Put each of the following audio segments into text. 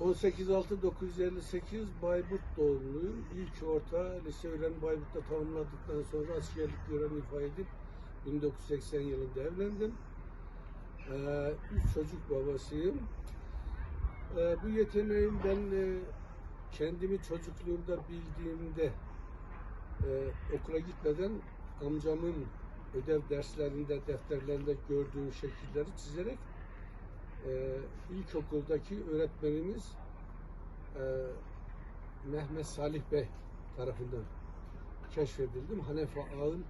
18.6.958 Bayburt doğumluyum. İlk orta lise öğrenimi Bayburt'ta tamamladıktan sonra askerlik görevi ifa edip 1980 yılında evlendim. Ee, üç çocuk babasıyım. Ee, bu yeteneğim ben e, kendimi çocukluğumda bildiğimde e, okula gitmeden amcamın ödev derslerinde, defterlerinde gördüğüm şekilleri çizerek ilkokuldaki öğretmenimiz e, Mehmet Salih Bey tarafından keşfedildim. Hanefe Ağın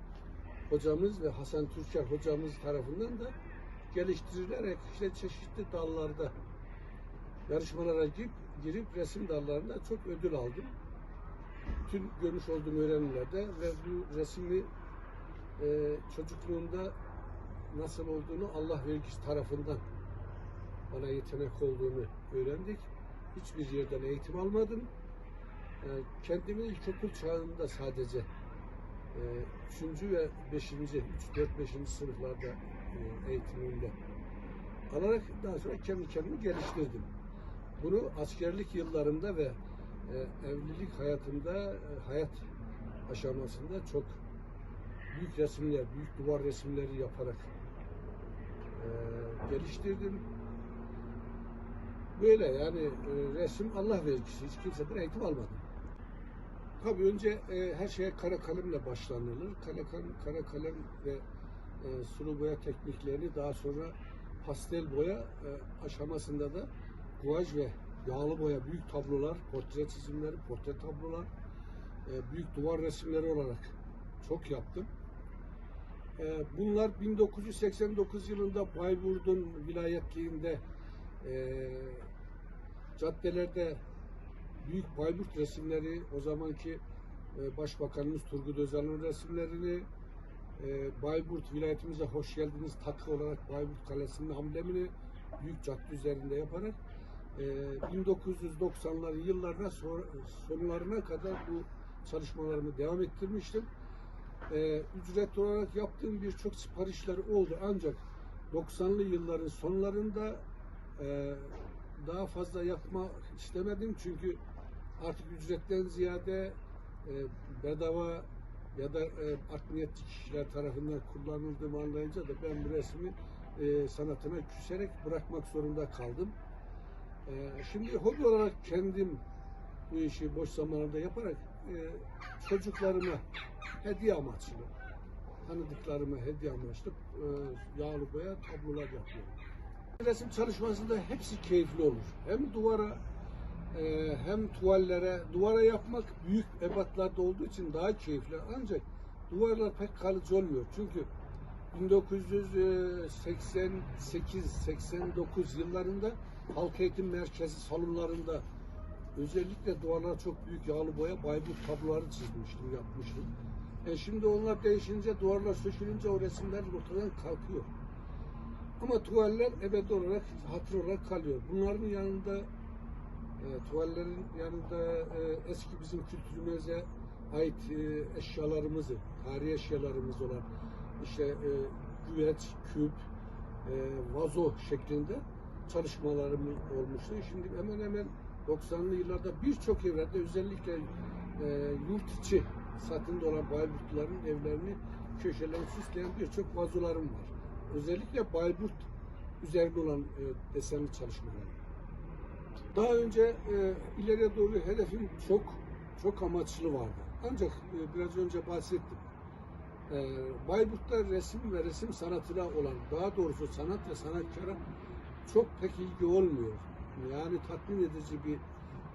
hocamız ve Hasan Türker hocamız tarafından da geliştirilerek işte çeşitli dallarda yarışmalara girip, girip resim dallarında çok ödül aldım. Tüm görmüş olduğum öğrenimlerde ve bu resmi e, çocukluğumda nasıl olduğunu Allah vergisi tarafından bana yetenek olduğunu öğrendik. Hiçbir yerden eğitim almadım. E, kendimi ilkokul çağında sadece e, 3. ve 5. 3, 4, 5. sınıflarda e, eğitimimde alarak daha sonra kendi kendimi geliştirdim. Bunu askerlik yıllarımda ve e, evlilik hayatımda, e, hayat aşamasında çok büyük resimler, büyük duvar resimleri yaparak e, geliştirdim. Böyle yani e, resim Allah vergisi. Hiç kimseden eğitim almadım. Tabii önce e, her şeye kara kalemle başlanılır. Kara kalem, kara kalem ve e, sulu boya tekniklerini daha sonra pastel boya e, aşamasında da guaj ve yağlı boya büyük tablolar, portre çizimleri, portre tablolar, e, büyük duvar resimleri olarak çok yaptım. E, bunlar 1989 yılında Bayburt'un vilayetliğinde e, caddelerde büyük Bayburt resimleri, o zamanki e, Başbakanımız Turgut Özal'ın resimlerini, e, Bayburt vilayetimize hoş geldiniz takı olarak Bayburt Kalesi'nin amblemini büyük cadde üzerinde yaparak e, 1990'ların yıllarına sonra, sonlarına kadar bu çalışmalarımı devam ettirmiştim. E, ücretli olarak yaptığım birçok siparişler oldu ancak 90'lı yılların sonlarında e, daha fazla yapma istemedim çünkü artık ücretten ziyade e, bedava ya da e, art niyetli kişiler tarafından kullanıldığımı anlayınca da ben bu resmi e, sanatına küserek bırakmak zorunda kaldım. E, şimdi hobi olarak kendim bu işi boş zamanında yaparak e, çocuklarıma hediye amaçlı, tanıdıklarıma hediye amaçlı yağlı boya tablolar yapıyorum. Resim çalışmasında hepsi keyifli olur. Hem duvara e, hem tuvallere, duvara yapmak büyük ebatlarda olduğu için daha keyifli. Ancak duvarlar pek kalıcı olmuyor. Çünkü 1988-89 yıllarında halk eğitim merkezi salonlarında özellikle duvarlara çok büyük yağlı boya Bayburt tabloları çizmiştim, yapmıştım. E şimdi onlar değişince, duvarlar sökülünce o resimler ortadan kalkıyor. Ama tuvaller ebedi olarak, hatır olarak kalıyor. Bunların yanında e, tuvallerin yanında e, eski bizim kültürümüze ait e, eşyalarımızı, tarihi eşyalarımız olan işte e, güveç, küp, e, vazo şeklinde çalışmalarım olmuştu. Şimdi hemen hemen 90'lı yıllarda birçok evlerde özellikle e, yurt içi satında olan Bayburtluların evlerini köşelerini süsleyen birçok vazolarım var. Özellikle Bayburt üzerinde olan e, desenli çalışmalarım. Daha önce e, ileriye doğru hedefim çok çok amaçlı vardı. Ancak e, biraz önce bahsettim. E, Bayburt'ta resim ve resim sanatına olan, daha doğrusu sanat ve sanatkara çok pek ilgi olmuyor. Yani tatmin edici bir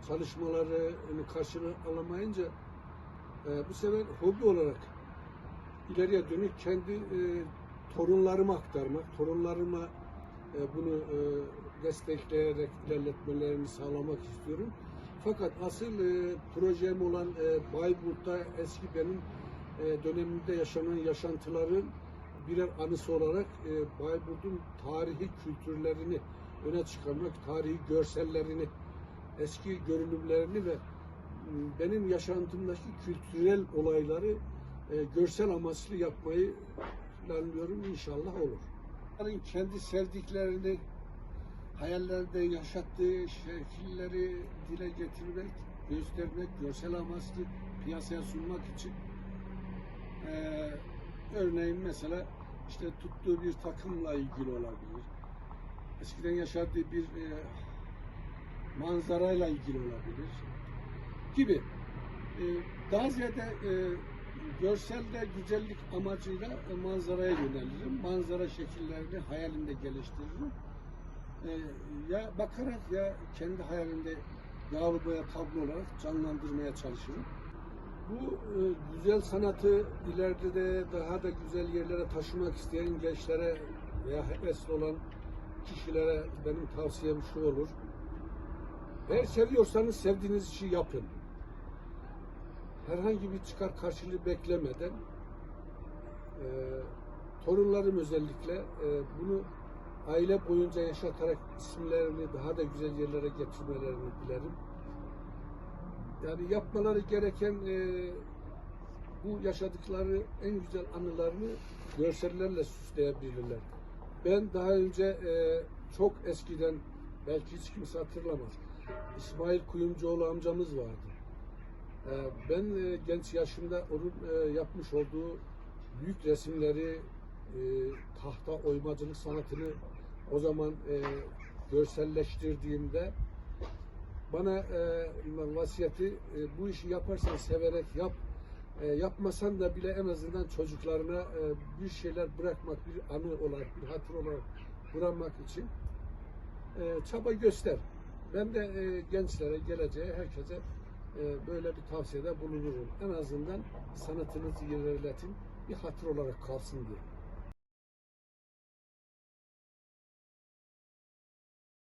çalışmaları karşılığı alamayınca e, bu sefer hobi olarak ileriye dönük kendi e, torunlarıma aktarmak, torunlarıma e, bunu e, destekleyerek ilerletmelerini sağlamak istiyorum. Fakat asıl e, projem olan Bayburt'ta eski benim döneminde yaşanan yaşantıların birer anısı olarak Bayburt'un tarihi kültürlerini öne çıkarmak, tarihi görsellerini, eski görünümlerini ve benim yaşantımdaki kültürel olayları görsel amaçlı yapmayı planlıyorum. İnşallah olur. Onların kendi sevdiklerini hayallerde yaşattığı şekilleri dile getirmek, göstermek, görsel amaçlı piyasaya sunmak için eee, örneğin mesela işte tuttuğu bir takımla ilgili olabilir. Eskiden yaşadığı bir eee, manzarayla ilgili olabilir gibi. Eee, daha ziyade eee görselde güzellik amacıyla e, manzaraya yönelirim. Manzara şekillerini hayalimde geliştiririm. Eee, ya bakarak ya kendi hayalimde yağlı boya tablo olarak canlandırmaya çalışırım. Bu e, güzel sanatı ileride de daha da güzel yerlere taşımak isteyen gençlere veya hevesli olan kişilere benim tavsiyem şu olur. Eğer seviyorsanız sevdiğiniz işi yapın. Herhangi bir çıkar karşılığı beklemeden e, torunlarım özellikle e, bunu aile boyunca yaşatarak isimlerini daha da güzel yerlere getirmelerini dilerim. Yani yapmaları gereken e, bu yaşadıkları en güzel anılarını görsellerle süsleyebilirler. Ben daha önce e, çok eskiden belki hiç kimse hatırlamaz. İsmail Kuyumcuoğlu amcamız vardı. E, ben e, genç yaşımda onun e, yapmış olduğu büyük resimleri, e, tahta oymacılık sanatını o zaman görselleştirdiğimde bana vasiyeti bu işi yaparsan severek yap. Yapmasan da bile en azından çocuklarına bir şeyler bırakmak, bir anı olarak, bir hatır olarak bırakmak için çaba göster. Ben de gençlere, geleceğe, herkese e, böyle bir tavsiyede bulunurum. En azından sanatınızı ilerletin, bir hatır olarak kalsın diye.